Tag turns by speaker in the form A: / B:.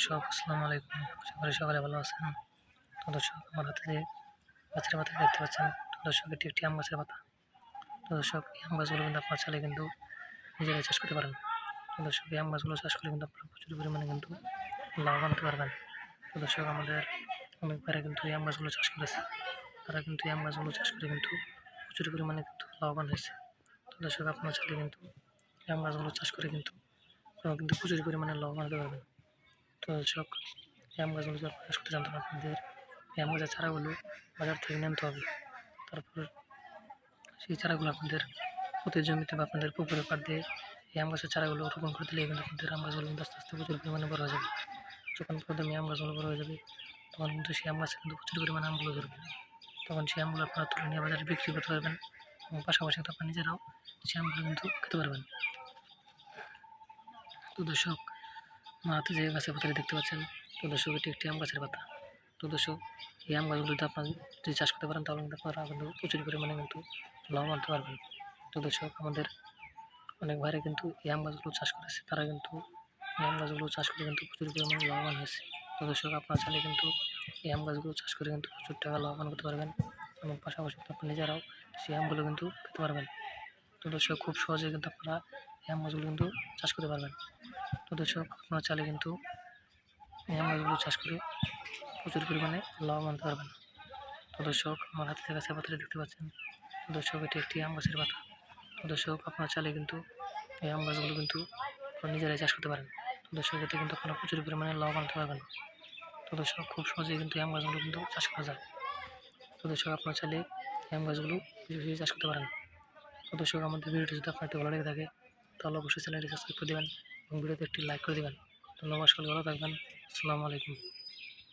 A: দর্শক আসসালামু আলাইকুম। সকালে সকালে ভালো আছেন। তো দর্শক, আমার হাতে যে গাছের পাতা দেখতে পাচ্ছেন, তো দর্শক, এটি একটি আম গাছের পাতা। তো দর্শক, এই আম গাছগুলো কিন্তু আপনার চালে কিন্তু নিজেরাই চাষ করতে পারেন। তো দর্শক, এই আম গাছগুলো চাষ করলে কিন্তু আপনারা প্রচুর পরিমাণে কিন্তু লাভবান হতে পারবেন। তো দর্শক, আমাদের অনেক বাইরে কিন্তু এই আম গাছগুলো চাষ করেছে। তারা কিন্তু এই আম গাছগুলো চাষ করে কিন্তু প্রচুর পরিমাণে কিন্তু লাভবান হয়েছে। তো দর্শক, আপনার চালে কিন্তু এই আম গাছগুলো চাষ করে কিন্তু কিন্তু প্রচুর পরিমাণে লাভবান হতে পারবেন। দর্শক আম গাছগুলো চাষ করতে জানতেন আপনাদের আম গাছের চারাগুলো বাজার থেকে নিতে হবে। তারপর সেই চারাগুলো আপনাদের প্রতি জমিতে বা আপনাদের পুকুরে পাড় দিয়ে এই আম গাছের চারাগুলো রোপণ করে দিলে কিন্তু আপনাদের আম গাছগুলো আস্তে আস্তে প্রচুর পরিমাণে বড় হয়ে যাবে। যখন প্রথমে আম গাছগুলো বড় হয়ে যাবে, তখন কিন্তু সেই আম গাছে কিন্তু প্রচুর পরিমাণে আমগুলো ধরবে। তখন সেই আমগুলো আপনারা তুলে নিয়ে বাজারে বিক্রি করতে পারবেন এবং পাশাপাশি কিন্তু আপনার নিজেরাও সেই আমগুলো কিন্তু খেতে পারবেন। তো দর্শক হাতে যে গাছের পাতাটি দেখতে পাচ্ছেন, তো দর্শক, এটি একটি আম গাছের পাতা। তো দর্শক, এই আম গাছগুলো যদি আপনার যদি চাষ করতে পারেন, তাহলে কিন্তু আপনারা কিন্তু প্রচুর পরিমাণে কিন্তু লাভবান হতে পারবেন। তো দর্শক, আমাদের অনেক ভাইরা কিন্তু এই আম গাছগুলো চাষ করেছে। তারা কিন্তু এই আম গাছগুলো চাষ করে কিন্তু প্রচুর পরিমাণে লাভবান হয়েছে। তো দর্শক, আপনারা চাইলে কিন্তু এই আম গাছগুলো চাষ করে কিন্তু প্রচুর টাকা লাভবান করতে পারবেন এবং পাশাপাশি আপনি নিজেরাও সেই আমগুলো কিন্তু খেতে পারবেন। তো দর্শক, খুব সহজে কিন্তু আপনারা এই আম গাছগুলো কিন্তু চাষ করতে পারবেন। তো দর্শক আপনারা চাইলে কিন্তু এই আম গাছগুলো চাষ করে প্রচুর পরিমাণে লাভ হতে পারবেন। তো দর্শক, আমার হাতে থেকে গাছের পাতাটা দেখতে পাচ্ছেন? দর্শক, এটি একটি আম গাছের পাতা। তো দর্শক, আপনারা চাইলে কিন্তু এই আম গাছগুলো কিন্তু নিজেরাই চাষ করতে পারেন। তো দর্শক, এতে কিন্তু আপনারা প্রচুর পরিমাণে লাভ আনতে পারবেন। তো দর্শক, খুব সহজেই কিন্তু আম গাছগুলো কিন্তু চাষ করা যায়। তো দর্শক, আপনারা চাইলে এই আম গাছগুলো বেশি চাষ করতে পারেন। তো দর্শক, আমাদের ভিডিওটি যদি আপনার একটু ভালো লেগে থাকে, তাহলে অবশ্যই চ্যানেলটি সাবস্ক্রাইব করে দেবেন। ভিডিওতে একটি লাইক করে দেবেন। সকলে ভালো থাকবেন। আসসালামু আলাইকুম।